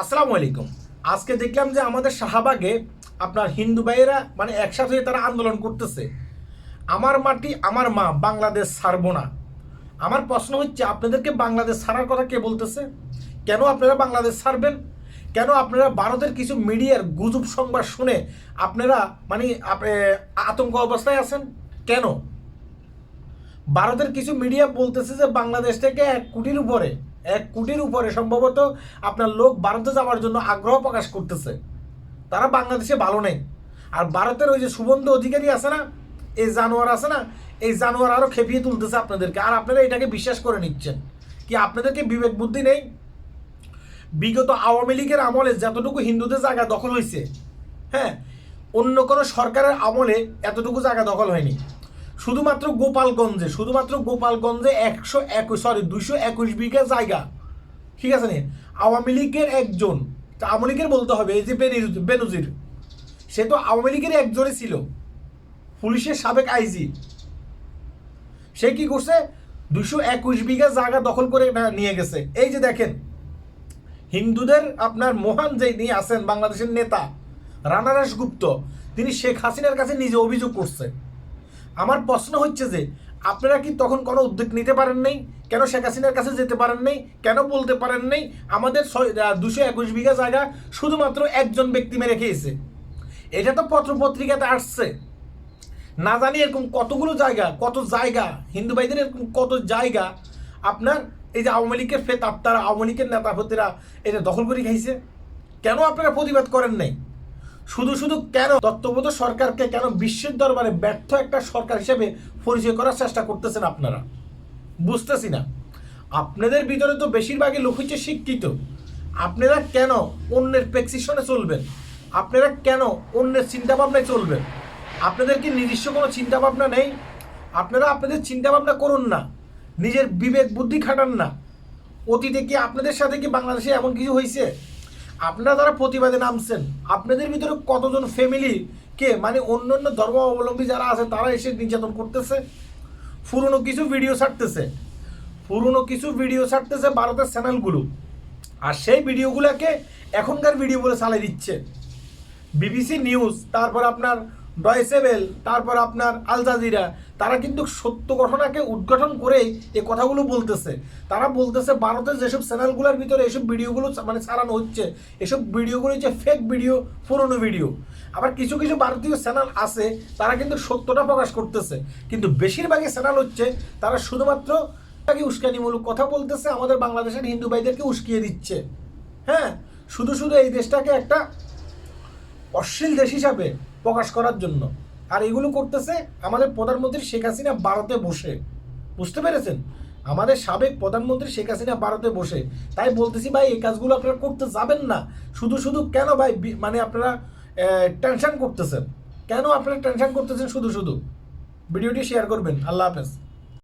আসসালামু আলাইকুম। আজকে দেখলাম যে আমাদের শাহবাগে আপনার হিন্দু ভাইয়েরা মানে একসাথে তারা আন্দোলন করতেছে। আমার মাটি আমার মা, বাংলাদেশ ছাড়বো না। আমার প্রশ্ন হচ্ছে, আপনাদেরকে বাংলাদেশ ছাড়ার কথা কে বলতেছে? কেন আপনারা বাংলাদেশ ছাড়বেন? কেন আপনারা ভারতের কিছু মিডিয়ার গুজব সংবাদ শুনে আপনারা মানে আতঙ্ক অবস্থায় আছেন? কেন? ভারতের কিছু মিডিয়া বলতেছে যে বাংলাদেশ থেকে এক কোটির উপরে এক কোটির উপরে সম্ভবত আপনার লোক ভারতে যাওয়ার জন্য আগ্রহ প্রকাশ করতেছে। তারা বাংলাদেশে ভালো নেই। আর ভারতের ওই যে সুবন্ধ অধিকারী আছে না, এই জানোয়ার আছে না, এই জানোয়ার আরও খেপিয়ে তুলতেছে আপনাদেরকে। আর আপনারা এটাকে বিশ্বাস করে নিচ্ছেন কি আপনাদেরকে বিবেক বুদ্ধি নেই? বিগত আওয়ামী লীগের আমলে যতটুকু হিন্দুদের জায়গা দখল হয়েছে হ্যাঁ অন্য কোনো সরকারের আমলে এতটুকু জায়গা দখল হয়নি। শুধুমাত্র গোপালগঞ্জে শুধুমাত্র গোপালগঞ্জে একশো একুশ সরি দুশো একুশ বিঘা জায়গা। ঠিক আছে নি? আওয়ামী লীগের একজন আওয়ামী লীগের বলতে হবে, এই যে বেনিজ- বেনজির, সে তো আওয়ামী লীগের একজনই ছিল, পুলিশের সাবেক আইজি। সে কি করছে? দুশো একুশ বিঘা জায়গা দখল করে নিয়ে গেছে। এই যে দেখেন, হিন্দুদের আপনার মহান যে নিয়ে আছেন বাংলাদেশের নেতা রানারাস গুপ্ত তিনি শেখ হাসিনার কাছে নিজে অভিযোগ করছে। আমার প্রশ্ন হচ্ছে যে, আপনারা কি তখন কোনো উদ্যোগ নিতে পারেন নাই? কেন শেখ হাসিনার কাছে যেতে পারেন নাই? কেন বলতে পারেন নাই? আমাদের দুশো একুশ বিঘা জায়গা শুধুমাত্র একজন ব্যক্তি মেরে খেয়েছে। এটা তো পত্র পত্রিকাতে আসছে। না জানি এরকম কতগুলো জায়গা, কত জায়গা, হিন্দু ভাইদের এরকম কত জায়গা আপনার এই যে আওয়ামী লীগের ফেত আপনারা আওয়ামী লীগের নেতা ফতেরা এটা দখল করে খাইছে। কেন আপনারা প্রতিবাদ করেন নাই? শুধু শুধু কেন তত্ত্ববোধ সরকারকে কেন বিশ্বের দরবারে ব্যর্থ একটা সরকার হিসেবে পরিচয় করার চেষ্টা করতেছেন আপনারা? বুঝতেছি না। আপনাদের ভিতরে তো বেশিরভাগই লোক হচ্ছে শিক্ষিত। আপনারা কেন অন্যের প্রেসক্রিপশনে চলবেন? আপনারা কেন অন্যের চিন্তা ভাবনায় চলবেন? আপনাদের কি নিজস্ব কোনো চিন্তা ভাবনা নেই? আপনারা আপনাদের চিন্তা ভাবনা করুন না। নিজের বিবেক বুদ্ধি খাটান না। অতীতে কি আপনাদের সাথে কি বাংলাদেশে এমন কিছু হয়েছে? আপনারা যারা প্রতিবাদে নামছেন, আপনাদের ভিতরে কতজন ফ্যামিলি কে মানে অন্য অন্য ধর্ম অবলম্বী যারা আছে, তারা এসে নির্যাতন করতেছে? পুরনো কিছু ভিডিও ছাড়তেছে। পুরনো কিছু ভিডিও ছাড়তেছে ভারতের চ্যানেলগুলো আর সেই ভিডিওগুলোকে এখনকার ভিডিও বলে চালিয়ে দিচ্ছে। বিবিসি নিউজ তারপর আপনার ডয়েসেবেল, তারপর আপনার আল জাজিরা, তারা কিন্তু সত্য ঘটনাকে উদ্ঘাটন করেই এই কথাগুলো বলতেছে। তারা বলতেছে, ভারতের যেসব চ্যানেলগুলোর ভিতরে এসব ভিডিওগুলো মানে ছাড়ানো হচ্ছে, এসব ভিডিওগুলো হচ্ছে ফেক ভিডিও পুরনো ভিডিও আবার কিছু কিছু ভারতীয় চ্যানেল আছে, তারা কিন্তু সত্যটা প্রকাশ করতেছে। কিন্তু বেশিরভাগই চ্যানেল হচ্ছে, তারা শুধুমাত্র তাকে উস্কানিমূলক কথা বলতেছে, আমাদের বাংলাদেশের হিন্দু ভাইদেরকে উস্কিয়ে দিচ্ছে। হ্যাঁ? শুধু শুধু এই দেশটাকে একটা অশ্লীল দেশ হিসাবে প্রকাশ করার জন্য। আর এগুলো করতেছে আমাদের প্রধানমন্ত্রী শেখ হাসিনা ভারতে বসে। বুঝতে পেরেছেন? আমাদের সাবেক প্রধানমন্ত্রী শেখ হাসিনা ভারতে বসে। তাই বলতেছি ভাই, এই কাজগুলো আপনারা করতে যাবেন না। শুধু শুধু কেন ভাই মানে আপনারা টেনশন করতেছেন? কেন আপনারা টেনশন করতেছেন? শুধু শুধু। ভিডিওটি শেয়ার করবেন। আল্লাহ হাফেজ।